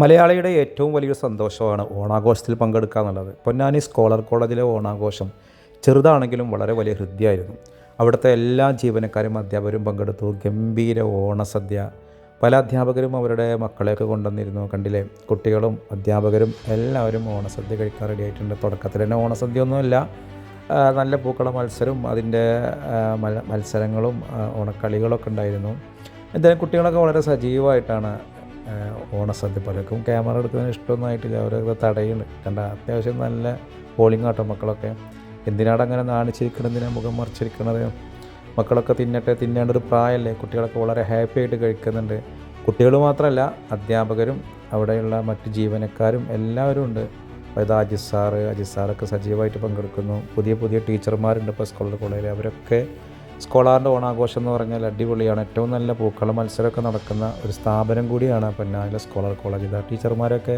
മലയാളിയുടെ ഏറ്റവും വലിയൊരു സന്തോഷമാണ് ഓണാഘോഷത്തിൽ പങ്കെടുക്കുക എന്നുള്ളത് പൊന്നാനി സ്കോളർ കോളേജിലെ ഓണാഘോഷം ചെറുതാണെങ്കിലും വളരെ വലിയ ഹൃദ്യമായിരുന്നു. അവിടുത്തെ എല്ലാ ജീവനക്കാരും അധ്യാപകരും പങ്കെടുത്തു. ഗംഭീര ഓണസദ്യ. പല അധ്യാപകരും അവരുടെ മക്കളെയൊക്കെ കൊണ്ടുവന്നിരുന്നു കണ്ടില്ലേ? കുട്ടികളും അധ്യാപകരും എല്ലാവരും ഓണസദ്യ കഴിക്കാൻ റെഡി ആയിട്ടുണ്ട്. തുടക്കത്തിൽ തന്നെ ഓണസദ്യ ഒന്നുമില്ല നല്ല പൂക്കള മത്സരവും അതിന്റെ മത്സരങ്ങളും ഓണക്കളികളൊക്കെ ഉണ്ടായിരുന്നു. എന്തായാലും കുട്ടികളൊക്കെ വളരെ സജീവമായിട്ടാണ് ഓണസദ്യ പലർക്കും ക്യാമറ എടുക്കുന്നതിന് ഇഷ്ടമൊന്നും ആയിട്ടില്ല അവരൊക്കെ തടയുന്നുണ്ട്. കണ്ട അത്യാവശ്യം നല്ല പോളിംഗ് ആട്ടോ മക്കളൊക്കെ. എന്തിനാണ് അങ്ങനെ നാണിച്ചിരിക്കണത് എന്തിനാ മുഖം മറിച്ചിരിക്കണത്? മക്കളൊക്കെ തിന്നട്ടെ തിന്നേണ്ട ഒരു പ്രായമല്ലേ കുട്ടികളൊക്കെ വളരെ ഹാപ്പി ആയിട്ട് കഴിക്കുന്നുണ്ട്. കുട്ടികൾ മാത്രമല്ല അധ്യാപകരും അവിടെയുള്ള മറ്റ് ജീവനക്കാരും എല്ലാവരും ഉണ്ട്. അതായത് അജിത് സാറ് അജിത് സാറൊക്കെ സജീവമായിട്ട് പങ്കെടുക്കുന്നു. പുതിയ പുതിയ ടീച്ചർമാരുണ്ട് ഇപ്പോൾ സ്കൂളിൽ കോളേജിൽ അവരൊക്കെ സ്കോളാറിന്റെ ഓണാഘോഷം എന്ന് പറഞ്ഞാൽ അടിപൊളിയാണ്. ഏറ്റവും നല്ല പൂക്കള മത്സരമൊക്കെ നടക്കുന്ന ഒരു സ്ഥാപനം കൂടിയാണ് പൊന്നാനിയിലെ സ്കോളർ കോളേജ്. ഇത് ടീച്ചർമാരൊക്കെ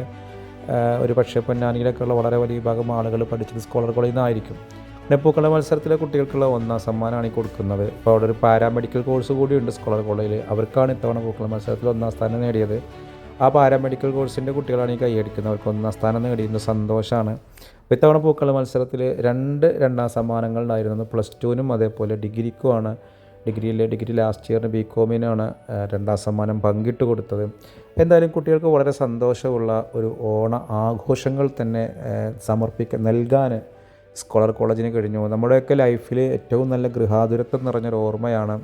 ഒരു പക്ഷേ പൊന്നാനിയിലൊക്കെയുള്ള വളരെ വലിയ വിഭാഗം ആളുകൾ പഠിച്ചത് സ്കോളർ കോളേജിൽ നിന്നായിരിക്കും. പിന്നെ പൂക്കള മത്സരത്തിലെ കുട്ടികൾക്കുള്ള ഒന്നാം സമ്മാനമാണ് ഈ കൊടുക്കുന്നത്. ഇപ്പോൾ അവിടെ ഒരു പാരാമെഡിക്കൽ കോഴ്സ് കൂടിയുണ്ട് സ്കോളർ കോളേജിൽ. അവർക്കാണ് ഇത്തവണ പൂക്കള മത്സരത്തിൽ ഒന്നാം സ്ഥാനം നേടിയത്. ആ പാരാമെഡിക്കൽ കോഴ്സിന്റെ കുട്ടികളാണ് ഈ കൈയടിക്കുന്നത് അവർക്ക് ഒന്നാം സ്ഥാനം നേടിയിരുന്ന സന്തോഷമാണ്. ഇത്തവണ പൂക്കള മത്സരത്തിൽ രണ്ട് രണ്ടാം സമ്മാനങ്ങൾ ഉണ്ടായിരുന്നു. പ്ലസ് ടുവിനും അതേപോലെ ഡിഗ്രിക്കുമാണ്. ഡിഗ്രിയിലെ ഡിഗ്രി ലാസ്റ്റ് ഇയറിന് ബി കോമിനാണ് രണ്ടാം സമ്മാനം പങ്കിട്ട് കൊടുത്തത്. എന്തായാലും കുട്ടികൾക്ക് വളരെ സന്തോഷമുള്ള ഒരു ഓണ ആഘോഷങ്ങൾ തന്നെ സമർപ്പിക്കാൻ നൽകാൻ സ്കോളർ കോളേജിന് കഴിഞ്ഞു. നമ്മുടെയൊക്കെ ലൈഫിൽ ഏറ്റവും നല്ല ഗൃഹാതുരത്വം നിറഞ്ഞൊരു ഓർമ്മയാണ്.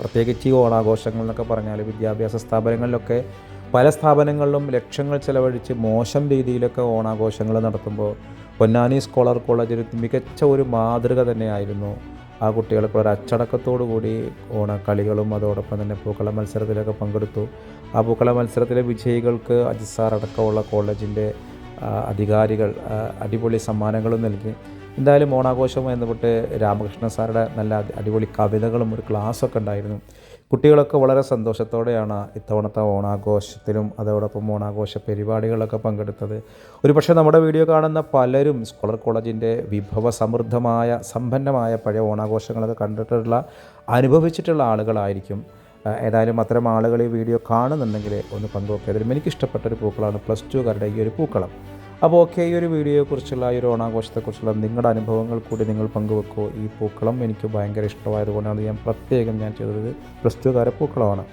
പ്രത്യേകിച്ച് ഈ ഓണാഘോഷങ്ങൾ എന്നൊക്കെ പറഞ്ഞാൽ വിദ്യാഭ്യാസ സ്ഥാപനങ്ങളിലൊക്കെ പല സ്ഥാപനങ്ങളിലും ലക്ഷങ്ങൾ ചെലവഴിച്ച് മോശം രീതിയിലൊക്കെ ഓണാഘോഷങ്ങൾ നടത്തുമ്പോൾ പൊന്നാനി സ്കോളർ കോളേജ് ഒരു മികച്ച ഒരു മാതൃക തന്നെയായിരുന്നു. ആ കുട്ടികൾക്ക് ഒരു അച്ചടക്കത്തോടു കൂടി ഓണക്കളികളും അതോടൊപ്പം തന്നെ പൂക്കള മത്സരത്തിലൊക്കെ പങ്കെടുത്തു. ആ പൂക്കള മത്സരത്തിലെ വിജയികൾക്ക് അജിസാർ അടക്കമുള്ള കോളേജിന്റെ അധികാരികൾ അടിപൊളി സമ്മാനങ്ങളും നൽകി. എന്തായാലും ഓണാഘോഷം ബന്ധപ്പെട്ട് രാമകൃഷ്ണ സാറുടെ നല്ല അടിപൊളി കവിതകളും ഒരു ക്ലാസ്സൊക്കെ ഉണ്ടായിരുന്നു. കുട്ടികളൊക്കെ വളരെ സന്തോഷത്തോടെയാണ് ഇത്തവണത്തെ ഓണാഘോഷത്തിലും അതോടൊപ്പം ഓണാഘോഷ പരിപാടികളിലൊക്കെ പങ്കെടുത്തത്. ഒരു പക്ഷേ നമ്മുടെ വീഡിയോ കാണുന്ന പലരും സ്കോളർ കോളേജിന്റെ വിഭവ സമൃദ്ധമായ സമ്പന്നമായ പഴയ ഓണാഘോഷങ്ങളൊക്കെ കണ്ടിട്ടുള്ള അനുഭവിച്ചിട്ടുള്ള ആളുകളായിരിക്കും. ഏതായാലും അത്തരം ആളുകൾ ഈ വീഡിയോ കാണുന്നുണ്ടെങ്കിൽ ഒന്ന് പങ്കുവെക്കുക എനിക്ക് ഇഷ്ടപ്പെട്ട ഒരു പൂക്കളാണ് പ്ലസ് ടുകാരുടെ ഈ ഒരു പൂക്കളം. അപ്പോൾ ഓക്കെ ഈ ഒരു വീഡിയോയെക്കുറിച്ചുള്ള ഈ ഒരു ഓണാഘോഷത്തെക്കുറിച്ചുള്ള നിങ്ങളുടെ അനുഭവങ്ങൾ കൂടി നിങ്ങൾ പങ്കുവെക്കുമോ ഈ പൂക്കളം എനിക്ക് ഭയങ്കര ഇഷ്ടമായതുകൊണ്ടാണ് ഞാൻ പ്രത്യേകം ഞാൻ ചെയ്തത്. പ്ലസ് ടുകാരെ പൂക്കളമാണ്